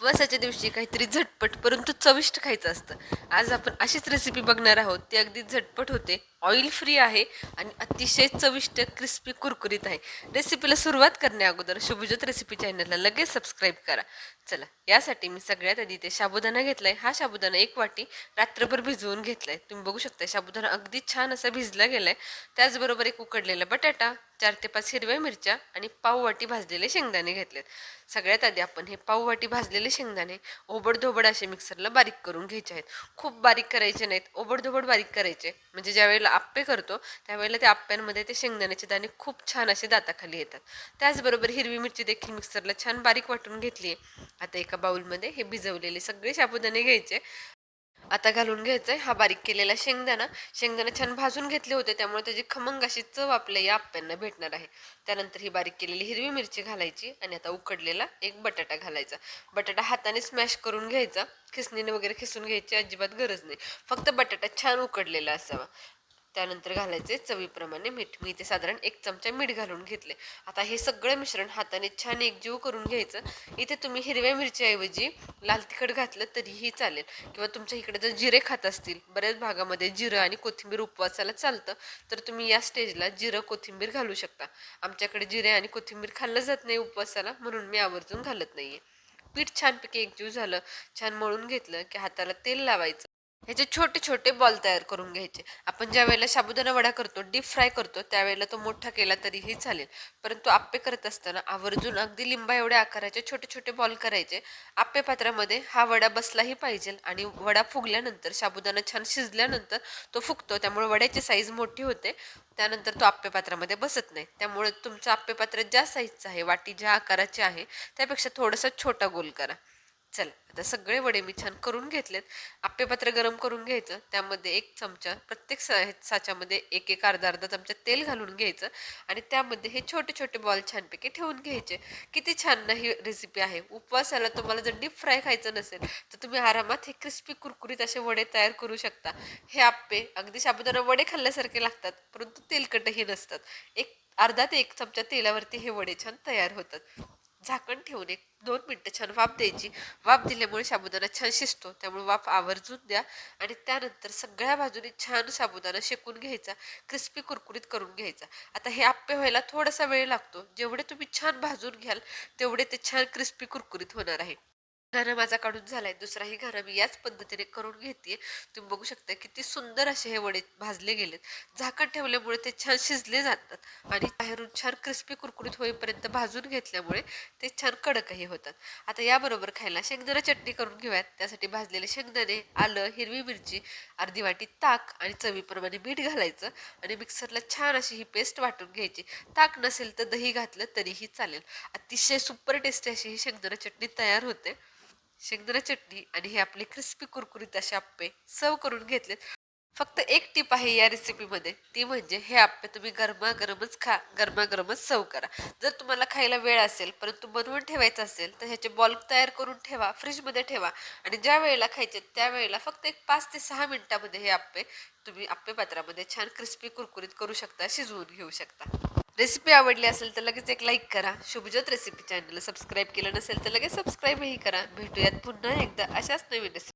उपवासाच्या दिवशी काहीतरी झटपट परंतु चविष्ट खायचं असतं. आज आपण अशीच रेसिपी बघणार आहोत ती अगदी झटपट होते. ऑइल फ्री आहे आणि अतिशय चविष्ट क्रिस्पी कुरकुरीत आहे. रेसिपीला सुरुवात करण्या अगोदर शुभज्योत रेसिपी चॅनलला लगेच सबस्क्राईब करा. चला यासाठी मी सगळ्यात आधी ते साबुदाणा घेतलाय. हा साबुदाणा एक वाटी रात्रभर भिजवून घेतलाय. तुम्ही बघू शकता साबुदाणा अगदी छान असा भिजला गेलाय. त्याचबरोबर एक उकडलेला बटाटा चार ते पाच हिरव्या मिरच्या आणि पाव वाटी भाजलेले शेंगदाणे घेतलेत. सगळ्यात आधी आपण हे पाव वाटी भाजलेले शेंगदाणे ओबडधोबड असे मिक्सरला बारीक करून घ्यायचे आहेत. खूप बारीक करायचे नाहीत ओबडधोबड बारीक करायचे. म्हणजे ज्यावेळेला आप्पे करतो त्यावेळेला त्या आप्प्यांमध्ये ते शेंगदाण्याचे दाणे खूप छान असे दाताखाली येतात. त्याचबरोबर हिरवी मिरची देखील मिक्सरला छान बारीक वाटून घेतली. आहे आता एका बाउलमध्ये हे भिजवलेले सगळे साबुदाणे घ्यायचे. आता घालून घ्यायचंय हा बारीक केलेला शेंगदाणा. शेंगदाणा छान भाजून घेतले होते त्यामुळे त्याची खमंग अशी चव आपल्या या आप्प्यांना भेटणार आहे. त्यानंतर ही बारीक केलेली हिरवी मिरची घालायची आणि आता उकडलेला एक बटाटा घालायचा. बटाटा हाताने स्मॅश करून घ्यायचा. खिसणीने वगैरे खिसून घ्यायची अजिबात गरज नाही. फक्त बटाटा छान उकडलेला असावा. त्यानंतर घालायचे चवीप्रमाणे मीठ. मी इथे साधारण एक चमचा मीठ घालून घेतले. आता हे सगळं मिश्रण हाताने छान एकजीव करून घ्यायचं. इथे तुम्ही हिरव्या मिरच्याऐवजी लाल तिखट घातलं तरीही चालेल. किंवा तुमच्या इकडे जर जिरे खात असतील बऱ्याच भागामध्ये जिरं आणि कोथिंबीर उपवासाला चालतं तर तुम्ही या स्टेजला जिरं कोथिंबीर घालू शकता. आमच्याकडे जिरे आणि कोथिंबीर खाल्लं जात नाही उपवासाला म्हणून मी आवर्जून घालत नाही आहे पीठ छानपैकी एकजीव झालं छान मळून घेतलं की हाताला तेल लावायचं. ह्याचे छोटे छोटे बॉल तयार करून घ्यायचे. आपण ज्या वेळेला साबुदाणा वडा करतो डीप फ्राय करतो त्यावेळेला तो मोठा केला तरीही चालेल. परंतु आप्पे करत असताना आवर्जून अगदी लिंबा एवढ्या आकाराचे छोटे छोटे बॉल करायचे. आप्पे पात्रामध्ये हा वडा बसलाही पाहिजे आणि वडा फुगल्यानंतर साबुदाणा छान शिजल्यानंतर तो फुगतो. त्यामुळे वड्याची साईज मोठी होते. त्यानंतर तो आप्पे पात्रामध्ये बसत नाही. त्यामुळे तुमचं आप्पे पात्र ज्या साईजचं आहे वाटी ज्या आकाराची आहे त्यापेक्षा थोडासा छोटा गोल करा. चला आता सगळे वडे मी छान करून घेतलेत. आप्पेपात्र गरम करून घ्यायचं. त्यामध्ये एक चमचा प्रत्येक सा साच्यामध्ये एक एक अर्धा अर्धा चमचा तेल घालून घ्यायचं आणि त्यामध्ये हे छोटे छोटे बॉल छानपैकी ठेवून घ्यायचे. किती छान ना ही रेसिपी आहे. उपवासाला तुम्हाला जर डीप फ्राय खायचं नसेल तर तुम्ही आरामात हे क्रिस्पी कुरकुरीत असे वडे तयार करू शकता. हे आप्पे अगदी साबुदाणा वडे खाल्ल्यासारखे लागतात परंतु तेलकटही नसतात. एक अर्धा ते एक चमचा तेलावरती हे वडे छान तयार होतात. झाकण ठेवून एक दोन मिनटं छान वाफ द्यायची. वाफ दिल्यामुळे साबुदाणा छान शिजतो. त्यामुळे वाफ आवर्जून द्या. आणि त्यानंतर सगळ्या बाजूने छान साबुदाणा शेकून घ्यायचा. क्रिस्पी कुरकुरीत करून घ्यायचा. आता हे आप्पे व्हायला थोडासा वेळ लागतो. जेवढे तुम्ही छान भाजून घ्याल तेवढे ते छान क्रिस्पी कुरकुरीत होणार आहे. घाणा माझा काढून झालाय दुसराही घाणा मी याच पद्धतीने करून घेते तुम्ही बघू शकता किती सुंदर असे हे वडे भाजले गेलेत. झाकण ठेवल्यामुळे ते छान शिजले जातात आणि बाहेरून छान क्रिस्पी कुरकुरीत होईपर्यंत भाजून घेतल्यामुळे ते छान कडकही होतात. आता याबरोबर खायला शेंगदाणा चटणी करून घेऊयात. त्यासाठी भाजलेले शेंगदाणे आलं हिरवी मिरची अर्धी वाटी ताक आणि चवीप्रमाणे मीठ घालायचं आणि मिक्सरला छान अशी ही पेस्ट वाटून घ्यायची. ताक नसेल तर दही घातलं तरीही चालेल. अतिशय सुपर टेस्टी अशी ही शेंगदाणा चटणी तयार होते. शेंगदाणा चटणी आणि हे आपले क्रिस्पी कुरकुरीत असे आप्पे सर्व करून घेतलेत. फक्त एक टीप आहे या रेसिपीमध्ये ती म्हणजे हे आप्पे तुम्ही गरमागरमच खा गरमागरमच सर्व करा. जर तुम्हाला खायला वेळ असेल परंतु बनवून ठेवायचं असेल तर ह्याचे बॉल तयार करून ठेवा फ्रीजमध्ये ठेवा. आणि ज्या वेळेला खायचे त्यावेळेला फक्त एक पाच ते सहा मिनिटामध्ये हे आप्पे तुम्ही आप्पे पात्रामध्ये छान क्रिस्पी कुरकुरीत करू शकता शिजवून घेऊ शकता. रेसिपी आवडली असेल तर लगेच एक लाईक करा. शुभज्योत रेसिपी चॅनलला सबस्क्राईब केलं नसेल तर लगेच सबस्क्राईबही करा. भेटूयात पुन्हा एकदा अशाच नवीन रेसिपी